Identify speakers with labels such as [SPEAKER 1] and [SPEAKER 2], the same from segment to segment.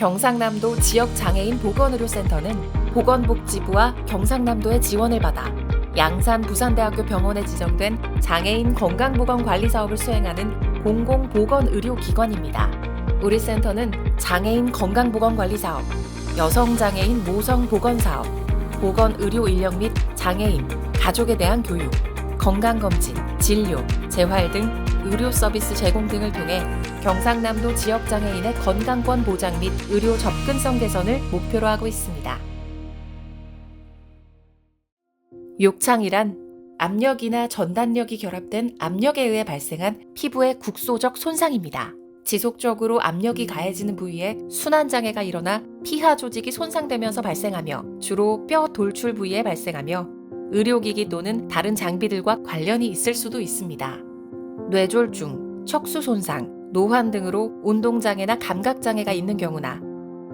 [SPEAKER 1] 경상남도 지역장애인 보건의료센터는 보건복지부와 경상남도의 지원을 받아 양산 부산대학교 병원에 지정된 장애인 건강보건관리 사업을 수행하는 공공보건의료기관입니다. 우리 센터는 장애인 건강보건관리 사업, 여성장애인 모성보건사업, 보건의료 인력 및 장애인, 가족에 대한 교육, 건강검진, 진료, 재활 등 의료 서비스 제공 등을 통해 경상남도 지역 장애인의 건강권 보장 및 의료 접근성 개선을 목표로 하고 있습니다. 욕창이란 압력이나 전단력이 결합된 압력에 의해 발생한 피부의 국소적 손상입니다. 지속적으로 압력이 가해지는 부위에 순환장애가 일어나 피하 조직이 손상되면서 발생하며 주로 뼈 돌출 부위에 발생하며 의료기기 또는 다른 장비들과 관련이 있을 수도 있습니다. 뇌졸중, 척수 손상, 노환 등으로 운동장애나 감각장애가 있는 경우나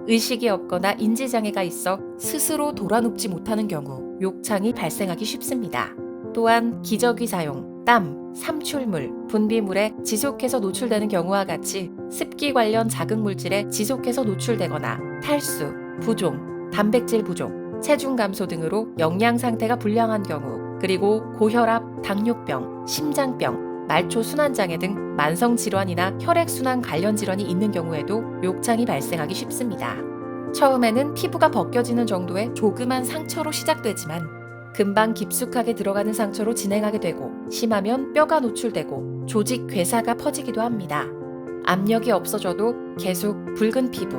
[SPEAKER 1] 의식이 없거나 인지장애가 있어 스스로 돌아눕지 못하는 경우 욕창이 발생하기 쉽습니다. 또한 기저귀 사용, 땀, 삼출물, 분비물에 지속해서 노출되는 경우와 같이 습기 관련 자극 물질에 지속해서 노출되거나 탈수, 부종, 단백질 부족, 체중 감소 등으로 영양 상태가 불량한 경우, 그리고 고혈압, 당뇨병, 심장병, 말초 순환장애 등 만성 질환이나 혈액 순환 관련 질환이 있는 경우에도 욕창이 발생하기 쉽습니다. 처음에는 피부가 벗겨지는 정도의 조그만 상처로 시작되지만 금방 깊숙하게 들어가는 상처로 진행하게 되고 심하면 뼈가 노출되고 조직 괴사가 퍼지기도 합니다. 압력이 없어져도 계속 붉은 피부,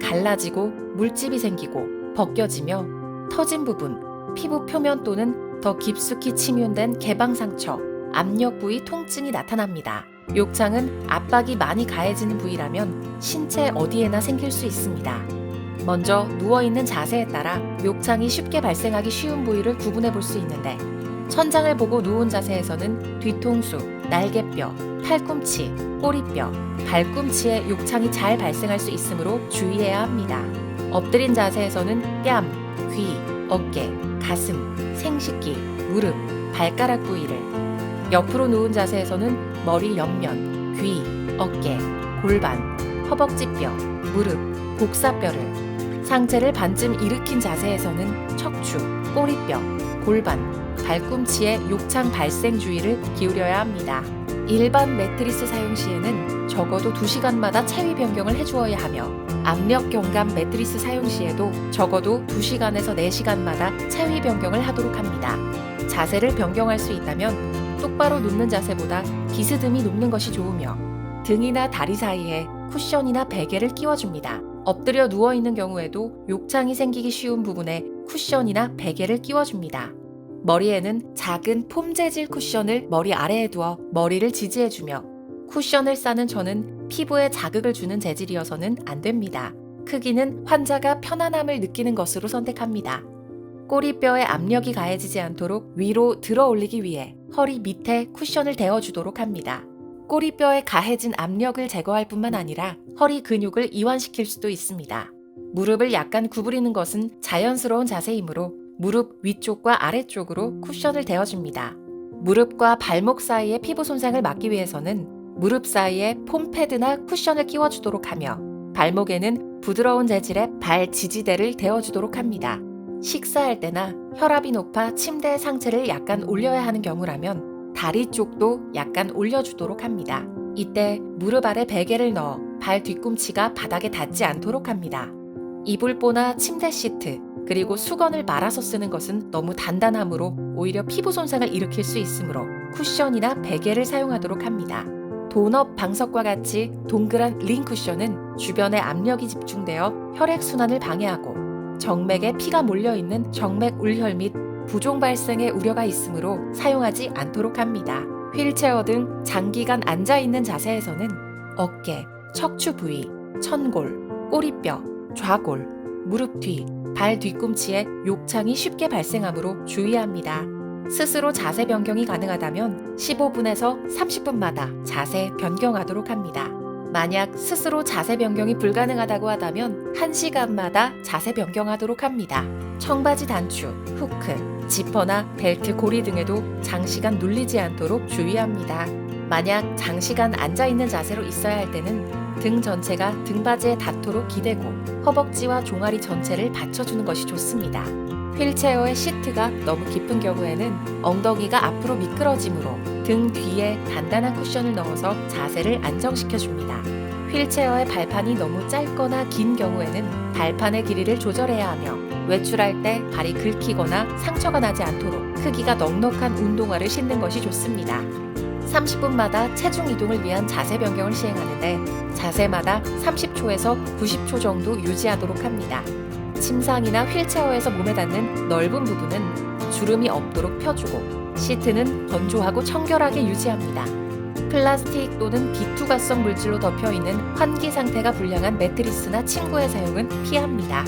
[SPEAKER 1] 갈라지고 물집이 생기고 벗겨지며 터진 부분, 피부 표면 또는 더 깊숙이 침윤된 개방 상처, 압력 부위 통증이 나타납니다. 욕창은 압박이 많이 가해지는 부위라면 신체 어디에나 생길 수 있습니다. 먼저 누워있는 자세에 따라 욕창이 쉽게 발생하기 쉬운 부위를 구분해 볼 수 있는데 천장을 보고 누운 자세에서는 뒤통수, 날개뼈, 팔꿈치, 꼬리뼈, 발꿈치에 욕창이 잘 발생할 수 있으므로 주의해야 합니다. 엎드린 자세에서는 뺨, 귀, 어깨, 가슴, 생식기, 무릎, 발가락 부위를 옆으로 누운 자세에서는 머리 옆면, 귀, 어깨, 골반, 허벅지뼈, 무릎, 복사뼈를 상체를 반쯤 일으킨 자세에서는 척추, 꼬리뼈, 골반, 발꿈치의 욕창 발생 주의를 기울여야 합니다. 일반 매트리스 사용 시에는 적어도 2시간마다 체위 변경을 해주어야 하며 압력 경감 매트리스 사용 시에도 적어도 2시간에서 4시간마다 체위 변경을 하도록 합니다. 자세를 변경할 수 있다면 똑바로 눕는 자세보다 비스듬히 눕는 것이 좋으며 등이나 다리 사이에 쿠션이나 베개를 끼워줍니다. 엎드려 누워 있는 경우에도 욕창이 생기기 쉬운 부분에 쿠션이나 베개를 끼워줍니다. 머리에는 작은 폼 재질 쿠션을 머리 아래에 두어 머리를 지지해주며 쿠션을 싸는 저는 피부에 자극을 주는 재질이어서는 안 됩니다. 크기는 환자가 편안함을 느끼는 것으로 선택합니다. 꼬리뼈에 압력이 가해지지 않도록 위로 들어 올리기 위해 허리 밑에 쿠션을 대어주도록 합니다. 꼬리뼈에 가해진 압력을 제거할 뿐만 아니라 허리 근육을 이완시킬 수도 있습니다. 무릎을 약간 구부리는 것은 자연스러운 자세이므로 무릎 위쪽과 아래쪽으로 쿠션을 대어줍니다. 무릎과 발목 사이의 피부 손상을 막기 위해서는 무릎 사이에 폼 패드나 쿠션을 끼워주도록 하며 발목에는 부드러운 재질의 발 지지대를 대어주도록 합니다. 식사할 때나 혈압이 높아 침대의 상체를 약간 올려야 하는 경우라면 다리 쪽도 약간 올려주도록 합니다. 이때 무릎 아래 베개를 넣어 발 뒤꿈치가 바닥에 닿지 않도록 합니다. 이불보나 침대 시트, 그리고 수건을 말아서 쓰는 것은 너무 단단하므로 오히려 피부 손상을 일으킬 수 있으므로 쿠션이나 베개를 사용하도록 합니다. 도넛 방석과 같이 동그란 링 쿠션은 주변에 압력이 집중되어 혈액 순환을 방해하고 정맥에 피가 몰려 있는 정맥 울혈 및 부종 발생의 우려가 있으므로 사용하지 않도록 합니다. 휠체어 등 장기간 앉아 있는 자세에서는 어깨, 척추 부위, 천골, 꼬리뼈, 좌골, 무릎 뒤, 발 뒤꿈치에 욕창이 쉽게 발생하므로 주의합니다. 스스로 자세 변경이 가능하다면 15분에서 30분마다 자세 변경하도록 합니다. 만약 스스로 자세 변경이 불가능하다고 하다면 1시간마다 자세 변경하도록 합니다. 청바지 단추, 후크, 지퍼나 벨트 고리 등에도 장시간 눌리지 않도록 주의합니다. 만약 장시간 앉아 있는 자세로 있어야 할 때는 등 전체가 등받이에 닿도록 기대고 허벅지와 종아리 전체를 받쳐주는 것이 좋습니다. 휠체어의 시트가 너무 깊은 경우에는 엉덩이가 앞으로 미끄러지므로 등 뒤에 단단한 쿠션을 넣어서 자세를 안정시켜 줍니다. 휠체어의 발판이 너무 짧거나 긴 경우에는 발판의 길이를 조절해야 하며 외출할 때 발이 긁히거나 상처가 나지 않도록 크기가 넉넉한 운동화를 신는 것이 좋습니다. 30분마다 체중 이동을 위한 자세 변경을 시행하는데 자세마다 30초에서 90초 정도 유지하도록 합니다. 침상이나 휠체어에서 몸에 닿는 넓은 부분은 주름이 없도록 펴주고 시트는 건조하고 청결하게 유지합니다. 플라스틱 또는 비투가성 물질로 덮여 있는 환기 상태가 불량한 매트리스나 침구의 사용은 피합니다.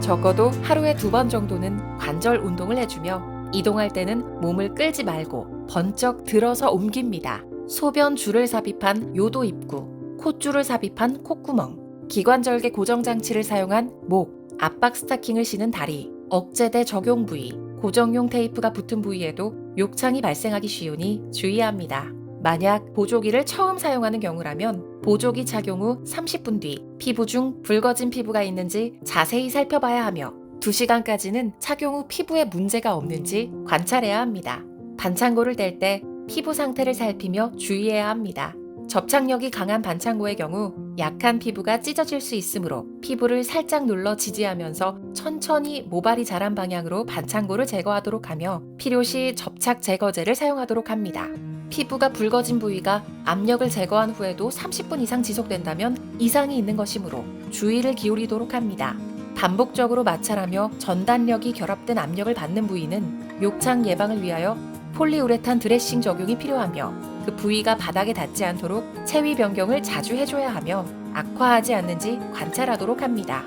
[SPEAKER 1] 적어도 하루에 두 번 정도는 관절 운동을 해주며 이동할 때는 몸을 끌지 말고 번쩍 들어서 옮깁니다. 소변 줄을 삽입한 요도 입구, 콧줄을 삽입한 콧구멍, 기관절개 고정 장치를 사용한 목, 압박 스타킹을 신은 다리, 억제대 적용 부위, 고정용 테이프가 붙은 부위에도 욕창이 발생하기 쉬우니 주의합니다. 만약 보조기를 처음 사용하는 경우라면 보조기 착용 후 30분 뒤 피부 중 붉어진 피부가 있는지 자세히 살펴봐야 하며 2시간까지는 착용 후 피부에 문제가 없는지 관찰해야 합니다. 반창고를 뗄 때 피부 상태를 살피며 주의해야 합니다. 접착력이 강한 반창고의 경우 약한 피부가 찢어질 수 있으므로 피부를 살짝 눌러 지지하면서 천천히 모발이 자란 방향으로 반창고를 제거하도록 하며 필요시 접착 제거제를 사용하도록 합니다. 피부가 붉어진 부위가 압력을 제거한 후에도 30분 이상 지속된다면 이상이 있는 것이므로 주의를 기울이도록 합니다. 반복적으로 마찰하며 전단력이 결합된 압력을 받는 부위는 욕창 예방을 위하여 폴리우레탄 드레싱 적용이 필요하며 그 부위가 바닥에 닿지 않도록 체위 변경을 자주 해줘야 하며 악화하지 않는지 관찰하도록 합니다.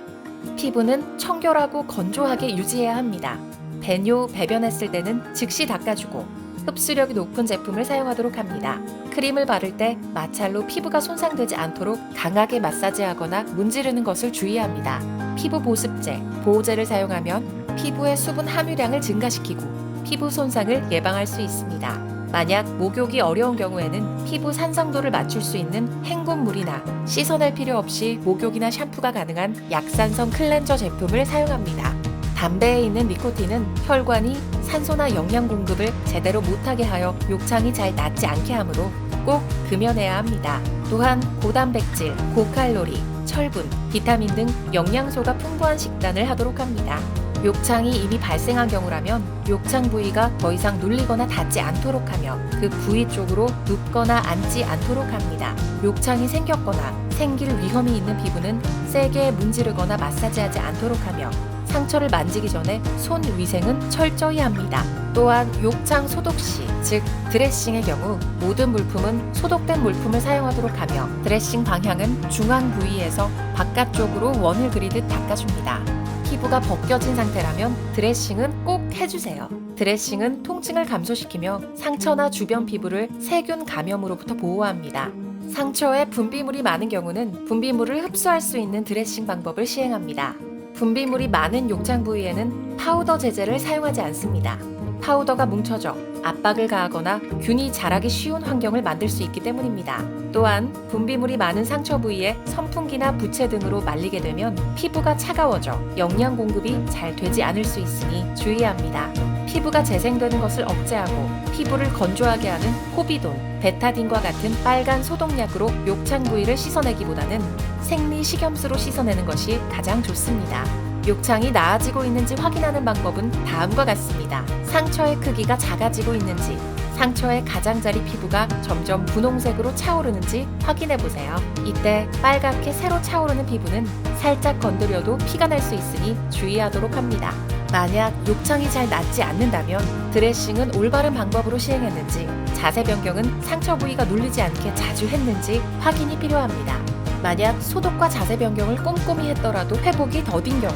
[SPEAKER 1] 피부는 청결하고 건조하게 유지해야 합니다. 배뇨, 배변했을 때는 즉시 닦아주고 흡수력이 높은 제품을 사용하도록 합니다. 크림을 바를 때 마찰로 피부가 손상되지 않도록 강하게 마사지하거나 문지르는 것을 주의합니다. 피부 보습제, 보호제를 사용하면 피부의 수분 함유량을 증가시키고 피부 손상을 예방할 수 있습니다. 만약 목욕이 어려운 경우에는 피부 산성도를 맞출 수 있는 헹굼물이나 씻어낼 필요 없이 목욕이나 샴푸가 가능한 약산성 클렌저 제품을 사용합니다. 담배에 있는 니코틴은 혈관이 산소나 영양 공급을 제대로 못하게 하여 욕창이 잘 낫지 않게 하므로 꼭 금연해야 합니다. 또한 고단백질, 고칼로리, 철분, 비타민 등 영양소가 풍부한 식단을 하도록 합니다. 욕창이 이미 발생한 경우라면 욕창 부위가 더 이상 눌리거나 닿지 않도록 하며 그 부위 쪽으로 눕거나 앉지 않도록 합니다. 욕창이 생겼거나 생길 위험이 있는 피부는 세게 문지르거나 마사지하지 않도록 하며 상처를 만지기 전에 손 위생은 철저히 합니다. 또한 욕창 소독 시, 즉 드레싱의 경우 모든 물품은 소독된 물품을 사용하도록 하며 드레싱 방향은 중앙 부위에서 바깥쪽으로 원을 그리듯 닦아줍니다. 피부가 벗겨진 상태라면 드레싱은 꼭 해주세요. 드레싱은 통증을 감소시키며 상처나 주변 피부를 세균 감염으로부터 보호합니다. 상처에 분비물이 많은 경우는 분비물을 흡수할 수 있는 드레싱 방법을 시행합니다. 분비물이 많은 욕창 부위에는 파우더 제제를 사용하지 않습니다. 파우더가 뭉쳐져 압박을 가하거나 균이 자라기 쉬운 환경을 만들 수 있기 때문입니다. 또한 분비물이 많은 상처 부위에 선풍기나 부채 등으로 말리게 되면 피부가 차가워져 영양 공급이 잘 되지 않을 수 있으니 주의합니다. 피부가 재생되는 것을 억제하고 피부를 건조하게 하는 포비돈, 베타딘과 같은 빨간 소독약으로 욕창 부위를 씻어내기보다는 생리 식염수로 씻어내는 것이 가장 좋습니다. 욕창이 나아지고 있는지 확인하는 방법은 다음과 같습니다. 상처의 크기가 작아지고 있는지, 상처의 가장자리 피부가 점점 분홍색으로 차오르는지 확인해 보세요. 이때 빨갛게 새로 차오르는 피부는 살짝 건드려도 피가 날 수 있으니 주의하도록 합니다. 만약 욕창이 잘 낫지 않는다면 드레싱은 올바른 방법으로 시행했는지, 자세 변경은 상처 부위가 눌리지 않게 자주 했는지 확인이 필요합니다. 만약 소독과 자세 변경을 꼼꼼히 했더라도 회복이 더딘 경우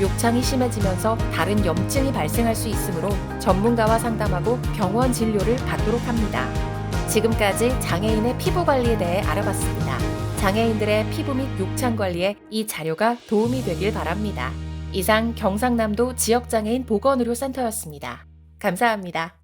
[SPEAKER 1] 욕창이 심해지면서 다른 염증이 발생할 수 있으므로 전문가와 상담하고 병원 진료를 받도록 합니다. 지금까지 장애인의 피부 관리에 대해 알아봤습니다. 장애인들의 피부 및 욕창 관리에 이 자료가 도움이 되길 바랍니다. 이상 경상남도 지역장애인 보건의료센터였습니다. 감사합니다.